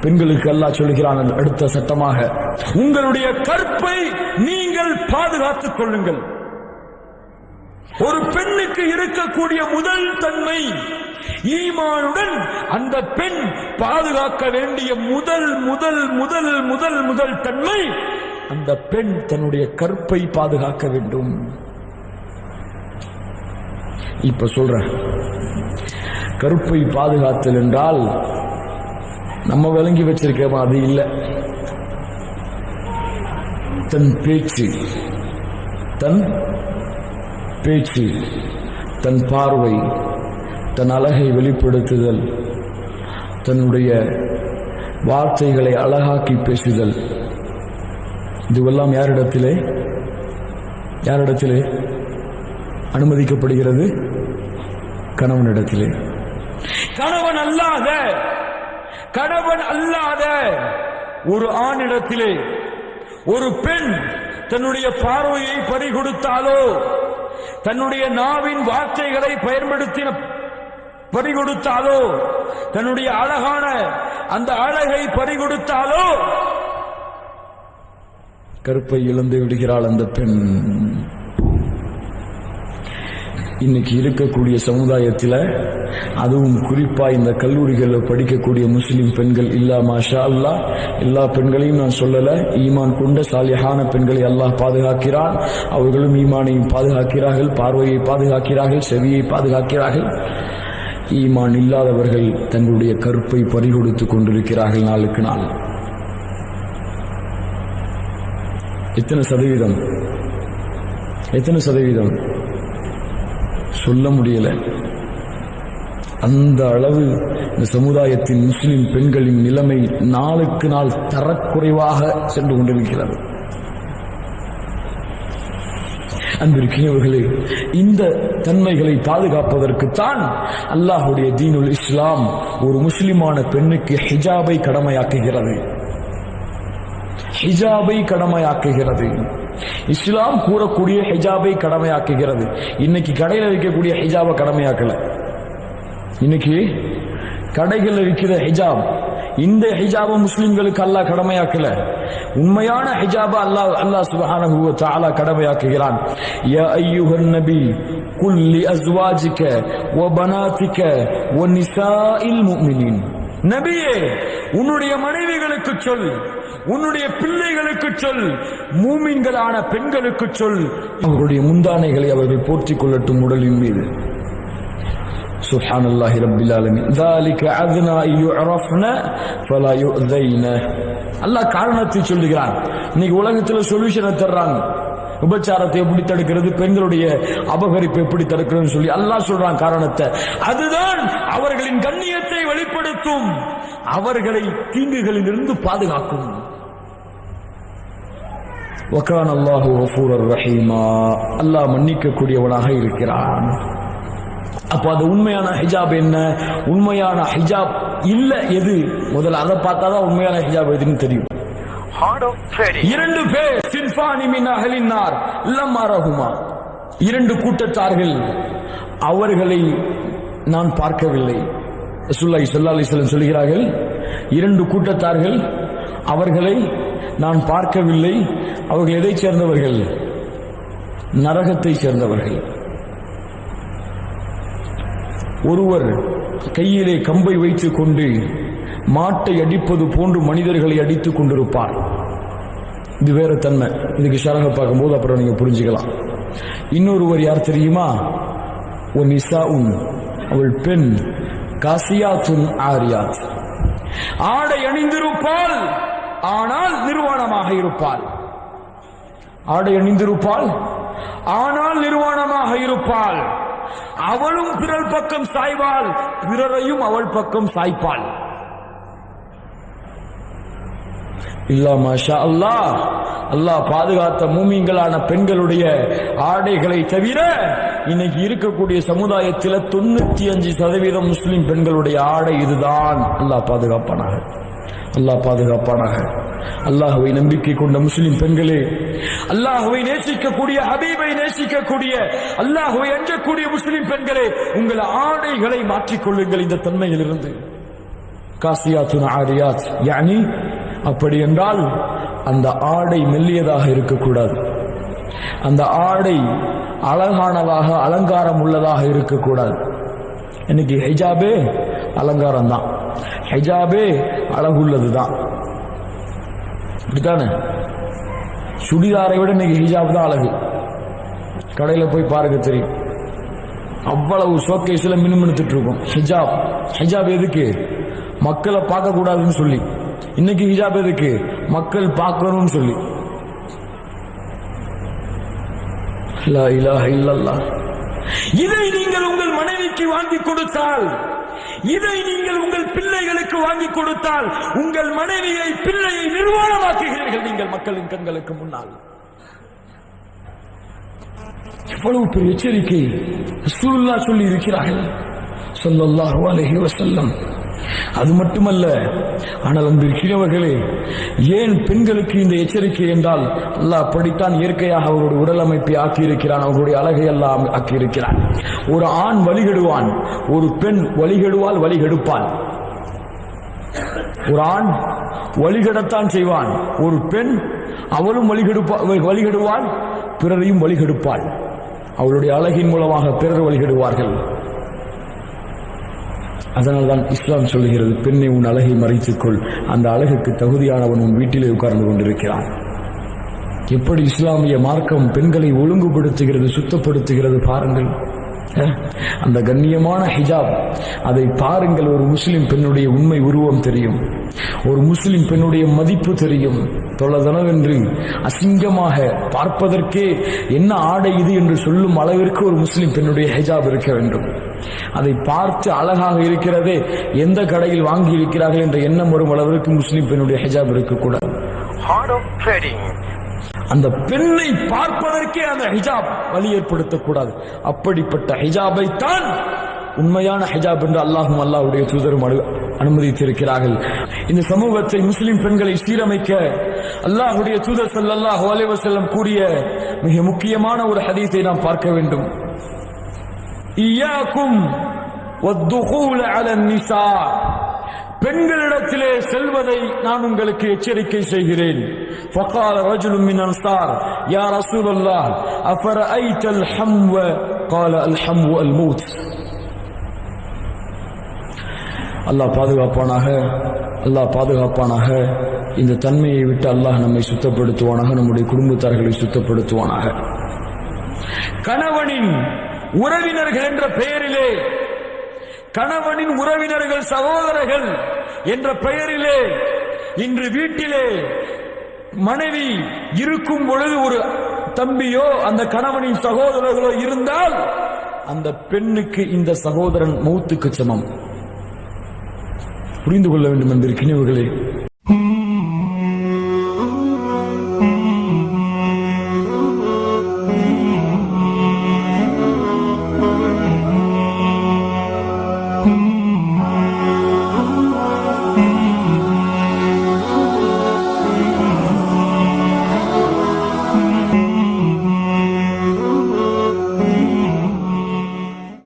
பெண்களுக்கு அல்லாஹ் சொல்கிறான் அடுத்த சட்டமாக உங்களுடைய கற்பை நீங்கள் பாதுகாத்துக் கொள்ளுங்கள். ஒரு பெண்ணுக்கு இருக்கக்கூடிய முதல் தன்மை ஈமானுடன் அந்த பெண் பாதுகாக்க வேண்டிய முதல் முதல் முதல் முதல் முதல் தன்மை அந்த பெண் தன்னுடைய கற்பை பாதுகாக்க வேண்டும். இப்ப சொல்றேன். கருப்பை பாதுகாத்தல் என்றால் நம்ம விளங்கி வச்சிருக்கோம் அது இல்லை. தன் பேச்சு தன் பேச்சு தன் பார்வை தன் அழகை வெளிப்படுத்துதல் தன்னுடைய வார்த்தைகளை அழகாக்கி பேசுதல். இதுவெல்லாம் யாரிடத்திலே? யாரிடத்திலே அனுமதிக்கப்படுகிறது? கணவனிடத்திலே. கணவன் அல்லாத கணவன் அல்லாத ஒரு ஆணிடத்திலே ஒரு பெண் தன்னுடைய பார்வையை பறிகொடுத்தாலோ தன்னுடைய நாவின் வார்த்தைகளை பயன்படுத்தின பறிகொடுத்தாலோ தன்னுடைய அழகான அந்த அழகை பறிகொடுத்தாலோ கருப்பை இழந்து விடுகிறாள் அந்த பெண். இன்னைக்கு இருக்கக்கூடிய சமுதாயத்தில் அதுவும் குறிப்பாக இந்த கல்லூரிகளில் படிக்கக்கூடிய முஸ்லீம் பெண்கள் இல்லா மாஷா அல்லா எல்லா பெண்களையும் நான் சொல்லலை. ஈமான் கொண்ட சாலியான பெண்களை அல்லாஹ் பாதுகாக்கிறான். அவர்களும் ஈமானையும் பாதுகாக்கிறார்கள். பார்வையை பாதுகாக்கிறார்கள். செவியை பாதுகாக்கிறார்கள். ஈமான் இல்லாதவர்கள் தங்களுடைய கருப்பை பறிகொடுத்துக் கொண்டிருக்கிறார்கள் நாளுக்கு நாள். எத்தனை சதவீதம்? எத்தனை சதவீதம்? சொல்ல முடியல. அந்த அளவு இந்த சமுதாயத்தின் முஸ்லிம் பெண்களின் நிலைமை நாளுக்கு நாள் தரக்குறைவாக சென்று கொண்டிருக்கிறது. அன்பிற்கினவர்களே இந்த தன்மைகளை பாதுகாப்பதற்குத்தான் அல்லாஹுடைய தீனுல் இஸ்லாம் ஒரு முஸ்லிமான பெண்ணுக்கு ஹிஜாபை கடமையாக்குகிறது. ஹிஜாபை கடமையாக்குகிறது. இஸ்லாம் கூறக்கூடிய ஹிஜாபை கடமையாக்குகிறது. இன்னைக்கு கடையில் விற்கக்கூடிய ஹிஜாபை கடமையாக்கல. இன்னைக்கு கடைகளில் இருக்கிற ஹிஜாப் இந்த ஹிஜாப முஸ்லிம்களுக்கு அல்லாஹ் கடமையாக்கல. உண்மையான ஹிஜாப அல்லாஹ் அல்லாஹ் சுபஹானஹு வ தஆலா கடமையாக்குகிறான். யா அய்யுஹன் நபி குல் லி அஸ்வாஜிக வ பனாதிக வ நிசாஇல் முஃமினீன். நபியே உன்னுடைய மனைவிகளுக்கு சொல் உன்னுடைய பிள்ளைகளுக்கு சொல் மூமின்களான பெண்களுக்கு சொல் அவருடைய முந்தானைகளை அவர்கள் போற்றிக் கொள்ளட்டும் உடலின் மீது سبحان الله رب العالمين ذلك أدنى أن يعرفن فلا يؤذين அல்லாஹ் காரணத்தை சொல்லுகிறான் இன்னைக்கு உலகத்துல சொல்யூஷனை தர்றாங்க விபச்சாரத்தை எப்படி தடுக்கிறது? பெண்களுடைய அபகரிப்பை எப்படி தடுக்கிறதுன்னு சொல்லி அல்லாஹ் சொல்றான் காரணத்தை. அதுதான் அவர்களின் கண்ணியத்தை வெளிப்படுத்தும். அவர்களை தீங்குகளில் இருந்து பாதுகாக்கும். வக்கான் அல்லாஹு கஃபூரர் ரஹீமா. அல்லாஹ் மன்னிக்கக்கூடியவனாக இருக்கிறான். அப்போ அது உண்மையான ஹிஜாப் என்ன? உண்மையான ஹிஜாப் இல்லை எது? முதல்ல அதை பார்த்தா தான் உண்மையான ஹிஜாப் எதுன்னு தெரியும். இரண்டு பேர் சின்பானி மின் அகலினார் லம்மாரகுமா. இரண்டு கூட்டத்தார்கள் அவர்களை நான் பார்க்கவில்லை. சுல்லாய் ஸல்லல்லாஹு அலைஹி சொல்கிறார்கள் இரண்டு கூட்டத்தார்கள் அவர்களை நான் பார்க்கவில்லை. அவர்கள் எதை சேர்ந்தவர்கள்? நரகத்தை சேர்ந்தவர்கள். ஒருவர் கையிலே கம்பை வைத்துக் கொண்டு மாட்டை அடிப்பது போன்று மனிதர்களை அடித்துக் கொண்டிருப்பார். இது வேற தன்மை. இதுக்கு ஷரக பார்க்கும்போது அப்புறம் நீங்க புரிஞ்சுக்கலாம். இன்னொருவர் யார் தெரியுமா? ஒரு நிசா உன் அவள் பெண் காசியாத்துன் ஆரியாத். ஆடை அணிந்திருப்பாள் ஆனால் நிர்வாணமாக இருப்பாள். ஆடை அணிந்திருப்பாள் ஆனால் நிர்வாணமாக இருப்பாள். அவளும் பிறர் பக்கம் சாய்வாள் பிறரையும் அவள் பக்கம் சாய்ப்பாள். இல்லா மாஷா அல்லாஹ். அல்லாஹ் பாதுகாத்த மூமிங்களான பெண்களுடைய ஆடைகளை தவிர இன்னைக்கு இருக்கக்கூடிய சமுதாயத்தில் தொண்ணூத்தி அஞ்சு சதவீதம் முஸ்லிம் பெண்களுடைய ஆடை இதுதான். அல்லாஹ் பாதுகாப்பானாக. அல்லாஹ் பாதுகாப்பானாக. அல்லாஹுவை நம்பிக்கை கொண்ட முஸ்லிம் பெண்களே அல்லாஹுவை நேசிக்கக்கூடிய ஹபீபை நேசிக்கக்கூடிய அல்லாஹுவை அஞ்சக்கூடிய முஸ்லிம் பெண்களே உங்கள் ஆடைகளை மாற்றிக்கொள்ளுங்கள் இந்த தன்மையிலிருந்து. காசியாத்துன் ஆரியாத் யானி அப்படி என்றால் அந்த ஆடை மெல்லியதாக இருக்கக்கூடாது. அந்த ஆடை அழகானதாக அலங்காரம் உள்ளதாக இருக்கக்கூடாது. இன்னைக்கு ஹிஜாபே அலங்காரம் தான் ஹிஜாபே அழகுள்ளது தான் இப்படித்தானே சுடிதாரை விட இன்னைக்கு ஹிஜாப் தான் அழகு. கடையில் போய் பாருங்க தெரியும். அவ்வளவு ஷோகேஸில் மினுமினுத்துட்டு இருக்கும். ஹிஜாப். ஹிஜாப் எதுக்கு? மக்களை பார்க்கக்கூடாதுன்னு சொல்லி. இன்னைக்கு ஹிஜாப் எதுக்கு? மக்கள் பார்க்கணும்னு சொல்லி. லா இதை நீங்கள் உங்கள் மனைவிக்கு வாங்கி கொடுத்தால் இதை நீங்கள் உங்கள் பிள்ளைகளுக்கு வாங்கி கொடுத்தால் உங்கள் மனைவியை பிள்ளையை நிர்வாணமாக்குகிறீர்கள் நீங்கள் மக்களின் கண்களுக்கு முன்னால். எவ்வளவு பெரிய எச்சரிக்கை சொல்லி இருக்கிறார்கள். ஸல்லல்லாஹு அலஹி வசல்லம் அது மட்டுமல்ல ஆனால் அன்பிருக்கிறவர்களே ஏன் பெண்களுக்கு இந்த எச்சரிக்கை என்றால் அல்லாஹ் அப்படித்தான் இயற்கையாக அவருடைய உடல் அமைப்பை ஆக்கியிருக்கிறான் அவருடைய அழகை எல்லாம் ஆக்கியிருக்கிறான். ஒரு ஆண் வழிகெடுவான் ஒரு பெண் வழிகெடுவால் வழிகெடுப்பான். ஒரு ஆண் வழிகெடத்தான் செய்வான் ஒரு பெண் அவளும் வழிகெடுப்பா வழிகெடுவாள் பிறரையும் வழிகெடுப்பாள். அவளுடைய அழகின் மூலமாக பிறர் வழிகெடுவார்கள். அதனால்தான் இஸ்லாம் சொல்லுகிறது பெண்ணை உன் அழகை மறைத்துக்கொள். அந்த அழகுக்கு தகுதியானவன் உன் வீட்டிலே உட்கார்ந்து கொண்டிருக்கிறான். எப்படி இஸ்லாமிய மார்க்கம் பெண்களை ஒழுங்குபடுத்துகிறது சுத்தப்படுத்துகிறது பாருங்கள். அந்த கண்ணியமான ஹிஜாப். அதை பாருங்கள் ஒரு முஸ்லிம் பெண்ணுடைய உண்மை உருவம் தெரியும். ஒரு முஸ்லிம் பெண்ணுடைய மதிப்பு தெரியும். தொலைதளவென்று அசிங்கமாக பார்ப்பதற்கே என்ன ஆடை இது என்று சொல்லும் அளவிற்கு ஒரு முஸ்லிம் பெண்ணுடைய ஹிஜாப் இருக்க வேண்டும். அதை பார்த்து அழகாக இருக்கிறதே எந்த கடையில் வாங்கி இருக்கிறார்கள் என்ற எண்ணம் வரும் அளவிற்கு முஸ்லிம் பெண்ணுடைய ஹிஜாப் இருக்கக்கூடாது. அந்த பெண்ணை பார்ப்பதற்கே அந்த ஹிஜாப் வழி ஏற்படுத்தக்கூடாது. அப்படிப்பட்ட ஹிஜாபை தான் உண்மையான ஹிஜாப் என்று அல்லாஹும் அல்லாஹ்வுடைய தூதரும் அனு- அனுமதித்திருக்கிறார்கள் இந்த சமூகத்தை முஸ்லிம் பெண்களை சீரமைக்க அல்லாஹ்வுடைய தூதர் ஸல்லல்லாஹு அலைஹி வஸல்லம் கூறிய மிக முக்கியமான ஒரு ஹதீஸை நாம் பார்க்க வேண்டும் இய்யாக்கும் வத்துகூல அலன் நிசா பெண்களிடத்திலே செல்வதை நான் உங்களுக்கு எச்சரிக்கை செய்கிறேன் فقال رجل من الانصار يا رسول الله افرايت الحمو قال الحمو الموت அல்லாஹ் பாதுகாப்பானாக அல்லாஹ் பாதுகாப்பானாக. இந்த தன்மையை விட்டு அல்லாஹ் நம்மை சுத்தப்படுத்துவானாக நம்முடைய குடும்பத்தார்களை சுத்தப்படுத்துவானாக. கணவனின் உறவினர்கள் என்ற பெயரிலே கணவனின் உறவினர்கள் சகோதரர்கள் என்ற பெயரிலே இன்று வீட்டிலே மனைவி இருக்கும் பொழுது ஒரு தம்பியோ அந்த கணவனின் சகோதரர்களோ இருந்தால் அந்த பெண்ணுக்கு இந்த சகோதரன் மௌத்துக்கு சமம். புரிந்து கொள்ள வேண்டும் என்பதற்கினவர்களே